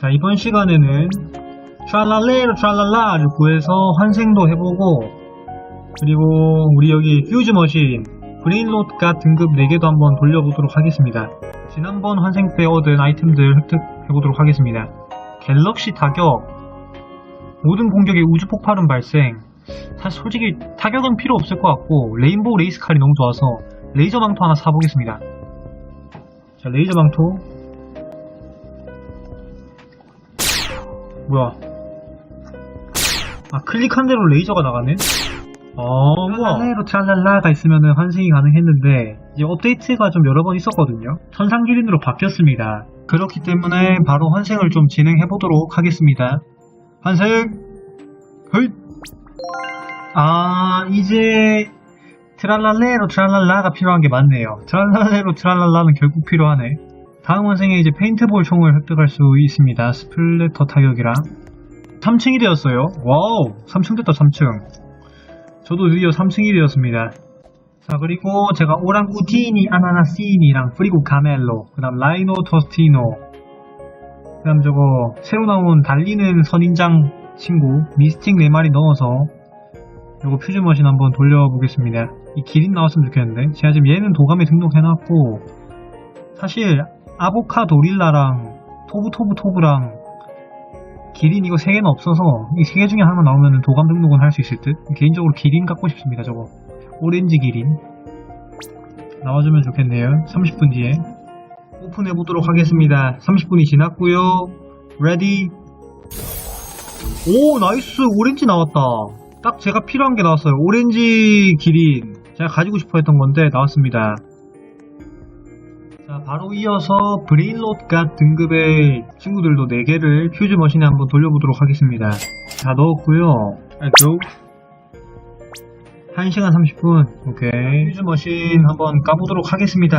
자, 이번 시간에는 트랄랄레로 트랄랄라를 구해서 환생도 해보고 그리고 우리 여기 퓨즈 머신 브레인롯가 등급 4개도 한번 돌려보도록 하겠습니다. 지난번 환생 때 얻은 아이템들 획득해보도록 하겠습니다. 갤럭시 타격 모든 공격에 우주 폭발음 발생 사실 솔직히 타격은 필요 없을 것 같고 레인보우 레이스 칼이 너무 좋아서 레이저 망토 하나 사보겠습니다. 자 레이저 망토 뭐야? 아 클릭한 대로 레이저가 나가네? 어 뭐야 트랄랄레로 트랄랄라가 있으면 환생이 가능했는데 이제 업데이트가 좀 여러 번 있었거든요. 천상 기린으로 바뀌었습니다. 그렇기 때문에 바로 환생을 좀 진행해 보도록 하겠습니다. 환생 헐! 아, 이제 트랄랄레로 트랄랄라가 필요한 게 맞네요. 트랄랄레로 트랄랄라는 결국 필요하네. 다음 원생에 이제 페인트볼 총을 획득할 수 있습니다. 스플래터 타격이랑 3층이 되었어요. 와우, 3층 됐다 3층. 저도 드디어 3층이 되었습니다. 자 그리고 제가 오랑우티니 아나나시니랑 프리고 가멜로 그 다음 라이노 토스티노 그 다음 저거 새로 나온 달리는 선인장 친구 미스틱 4마리 넣어서 요거 퓨즈 머신 한번 돌려보겠습니다. 이 기린 나왔으면 좋겠는데 제가 지금 얘는 도감에 등록해놨고 사실 아보카도릴라랑 토브토브토브랑 기린 이거 3개는 없어서 이 3개 중에 하나 나오면 도감 등록은 할 수 있을 듯? 개인적으로 기린 갖고 싶습니다 저거. 오렌지 기린. 나와주면 좋겠네요. 30분 뒤에. 오픈해 보도록 하겠습니다. 30분이 지났고요. 레디 오 나이스. 오렌지 나왔다. 딱 제가 필요한 게 나왔어요. 오렌지 기린. 제가 가지고 싶어 했던 건데 나왔습니다. 자 바로 이어서 브레인롯갓 등급의 친구들도 4개를 퓨즈 머신에 한번 돌려보도록 하겠습니다. 다 넣었고요. 고 1시간 30분. 오케이. 퓨즈 머신 한번 까보도록 하겠습니다.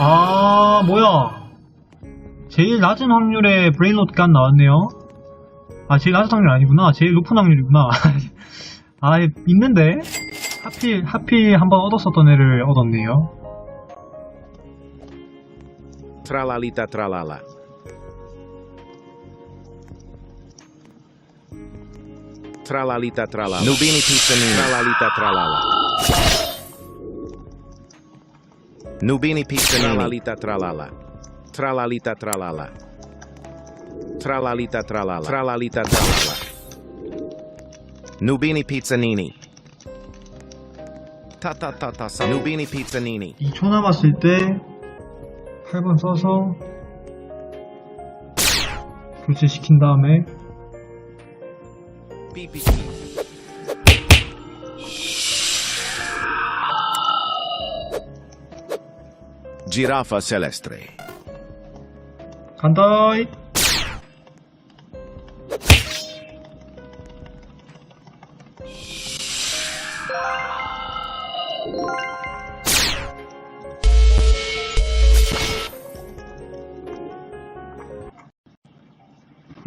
아 뭐야? 제일 낮은 확률의 브레인롯갓 나왔네요. 아 제일 낮은 확률 아니구나. 제일 높은 확률이구나. 아 있는데? 하필 하필 한번 얻었었던 애를 얻었네요 Tralalita tralala. Tralalita tralala. Nubini pizzanini. Tralalita tralala. Nubini pizzanini. Tralalita tralala. Tralalita tralala. Tralalita tralala. Tralalita tralala. Nubini pizzanini. Ta ta ta ta sa. Nubini pizzanini. 2초 남았을 때 8번 써서 교체시킨 다음에. Giraffa celestre. 간다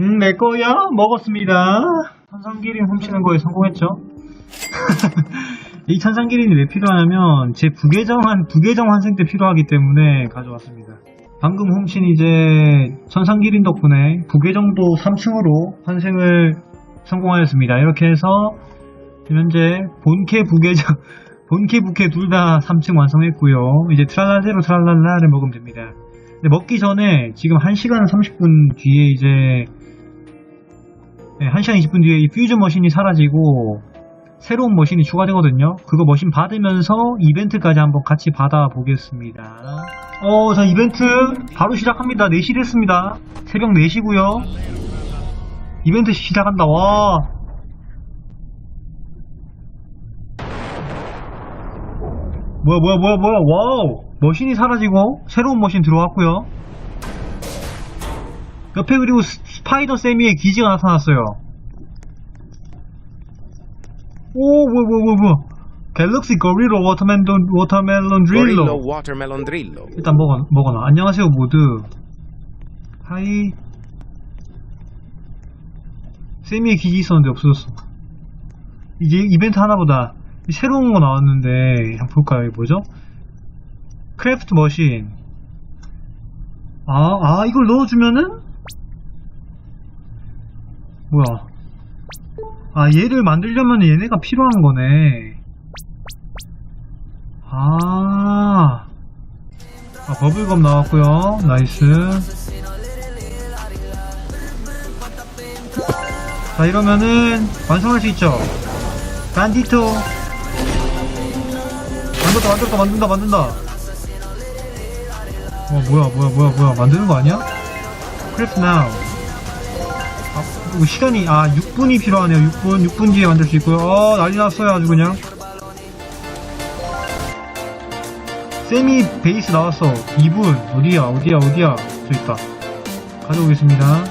음, 내 거야? 먹었습니다. 천상기린 훔치는 거에 성공했죠. 이 천상기린이 왜 필요하냐면 제 부계정한 부계정 환생 때 필요하기 때문에 가져왔습니다. 방금 훔친 이제 천상기린 덕분에 부계정도 3층으로 환생을 성공하였습니다. 이렇게 해서 현재 본캐 부계정 본캐 부캐 둘 다 3층 완성했고요. 이제 트랄라제로 트랄랄라를 먹으면 됩니다. 먹기 전에 지금 1시간 30분 뒤에 이제 네, 1시간 20분 뒤에 이 퓨즈 머신이 사라지고 새로운 머신이 추가되거든요. 그거 머신 받으면서 이벤트까지 한번 같이 받아보겠습니다. 어, 자, 이벤트 바로 시작합니다. 4시 됐습니다. 새벽 4시고요. 이벤트 시작한다. 와. 뭐야, 뭐야, 뭐야, 뭐야. 와우. 머신이 사라지고 새로운 머신 들어왔고요. 옆에 그리고 스- 스파이더 세미의 기지가 나타났어요. 오, 뭐야, 뭐야, 뭐야, 뭐야. 갤럭시 거리로 워터멜론, 워터멜론 드릴로. 일단 먹어, 먹어놔. 안녕하세요, 모두. 하이. 세미의 기지 있었는데 없어졌어. 이제 이벤트 하나보다 새로운 거 나왔는데, 한번 볼까요? 이게 뭐죠? 크래프트 머신. 아, 아, 이걸 넣어주면은 뭐야. 아, 얘를 만들려면 얘네가 필요한 거네. 아. 아, 버블검 나왔고요 나이스. 자, 이러면은 완성할 수 있죠. 반디토. 만들었다, 만들었다, 만든다, 만든다. 어, 뭐야, 뭐야, 뭐야, 뭐야. 만드는 거 아니야? 크래프트 나우. 시간이, 아, 6분이 필요하네요. 6분, 6분 뒤에 만들 수 있고요. 어, 난리 났어요. 아주 그냥. 세미 베이스 나왔어. 2분. 어디야, 어디야, 어디야. 저 있다. 가져오겠습니다.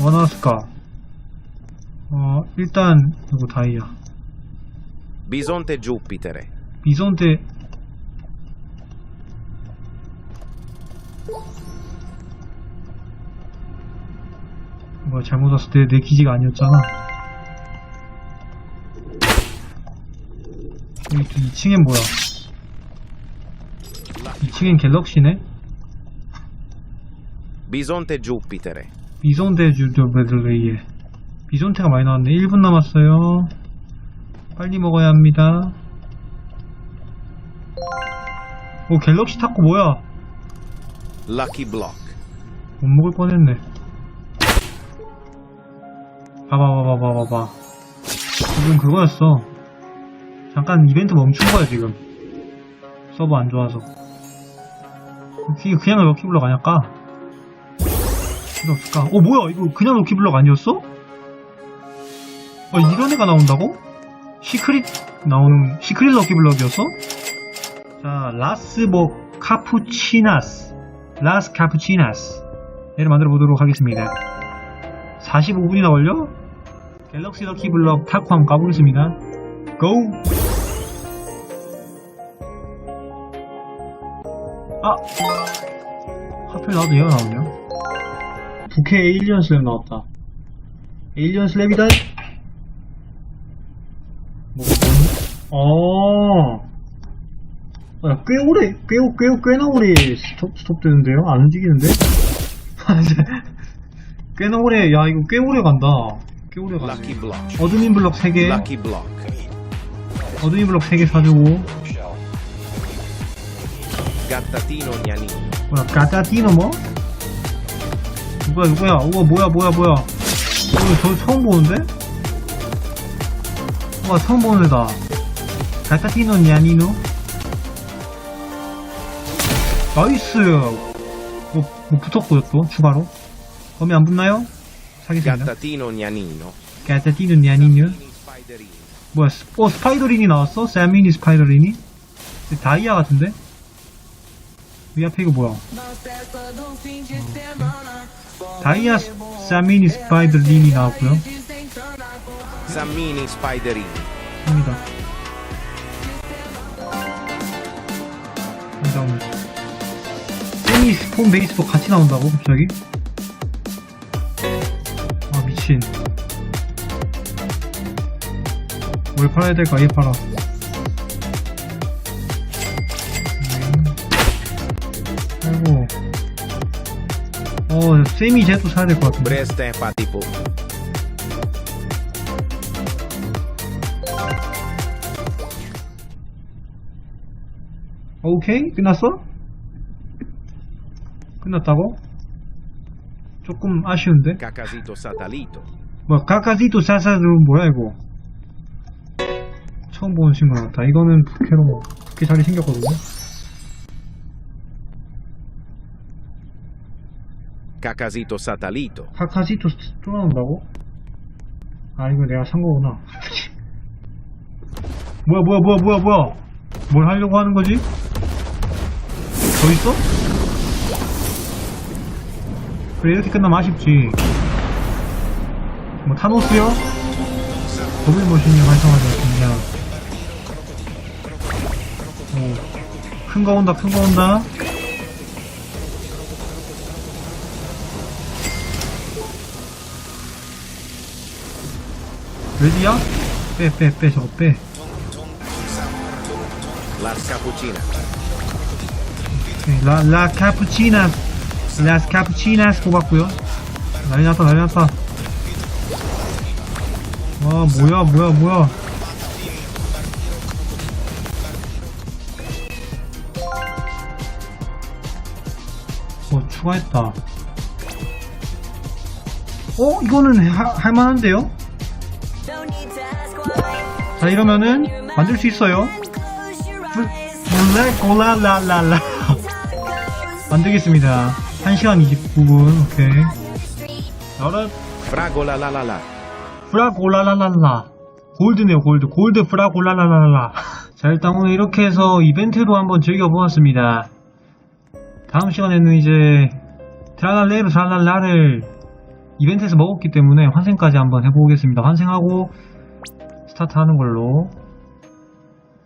뭐 나왔을까? 어, 일단, 이거 다이아. Bisonte Giupitere. 비선테 뭐 잘못 왔을 때 내 기지가 아니었잖아. 여기 2층엔 뭐야? 2층엔 갤럭시네? Giupitere. 비선테 주도 베들레이에 비선테가 많이 나왔네. 1분 남았어요. 빨리 먹어야 합니다. 오 갤럭시 탔고 뭐야? Lucky Block. 못 먹을 뻔했네. 봐봐, 봐봐, 봐봐, 봐봐. 지금 그거였어. 잠깐 이벤트 멈춘 거야, 지금. 서버 안 좋아서. 그냥 럭키블럭 아니야, 까? 없을까? 어, 뭐야, 이거 그냥 럭키블럭 아니었어? 아, 이런 애가 나온다고? 시크릿 나오는, 시크릿 럭키블럭이었어? 자, 라스버 카푸치나스. 라스 카푸치나스. 얘를 만들어 보도록 하겠습니다. 45분이나 걸려? 갤럭시 럭키 블럭 타코 한번 까보겠습니다. 고! 아! 하필 나도 얘가 나오냐? 부캐 에일리언 슬랩 나왔다. 에일리언 슬랩이다? 뭐, 뭔, 어. 아, 꽤 오래, 꽤, 꽤, 꽤나 오래 스톱, 스톱 되는데요? 안 움직이는데? 꽤나 오래, 야, 이거 꽤 오래 간다. 꽤 오래 Block. 어드민 블럭 3개, Lucky Block. 어드민 블럭 3개 사주고, Gattatino Gnanino. 뭐야, 까따티노 뭐? 누구야, 누구야? 우와, 뭐야, 뭐야, 뭐야. 이거 저 처음 보는데? 우와, 처음 보는 애다. 까따티노 냐니노? 나이스! 뭐, 뭐 붙었고요, 또, 추가로. 범위 안 붙나요? 사겠습니다. Gattatino Gnanino. 까따티노 냐니노? Spiderini. 뭐야, 스, 어, 스파이더린이 나왔어? 세미니 스파이더린이? 다이아 같은데? 이 앞에 이거 뭐야? 다이아 스- 세미니 스파이더린이 나왔고요. Sammini Spiderini. 합니다. 감사합니다. 세미 스폰 베이스도 같이 나온다고, 갑자기? 아, 미친. 뭘 팔아야 될까? 얘 팔아. 음. 아이고. 어, 세미 쟤도 사야 될 것 같은데. Patipo. 오케이? 끝났어? 끝났다고? 조금 아쉬운데? Cacasito Satalito. 뭐, 카카지토 사사들은 뭐야, 이거? 처음 보는 친구 같다. 이거는 부캐로, 부캐 자리 생겼거든요? Cacasito Satalito. 카카지토 또 나온다고? 아, 이거 내가 산 거구나. 뭐야, 뭐야, 뭐야, 뭐야, 뭐야? 뭘 하려고 하는 거지? 더 있어? 그래, 이렇게 끝나면 아쉽지. 뭐, 타노스요? 더블 머신이 활성화되었습니다. 오, 큰거 온다, 큰 거 온다. 레디야? 빼, 빼, 빼, 저거 빼. 라, 라 카푸치나, 라스 카푸치나스 뽑았고요 난리 났다, 난리 났다. 와, 뭐야, 뭐야, 뭐야. 어, 추가했다. 어, 이거는 하- 할만한데요? 자, 이러면은 만들 수 있어요. 블랙 골라라라라. 만들겠습니다. 1시간 29분, 오케이. la la. 프라골라라랄라. 골드네요 골드. 골드 프라골라라랄라. 자 일단 오늘 이렇게 해서 이벤트로 한번 즐겨보았습니다. 다음 시간에는 이제 트랄랄레로 트랄랄라를 이벤트에서 먹었기 때문에 환생까지 한번 해보겠습니다. 환생하고 스타트하는 걸로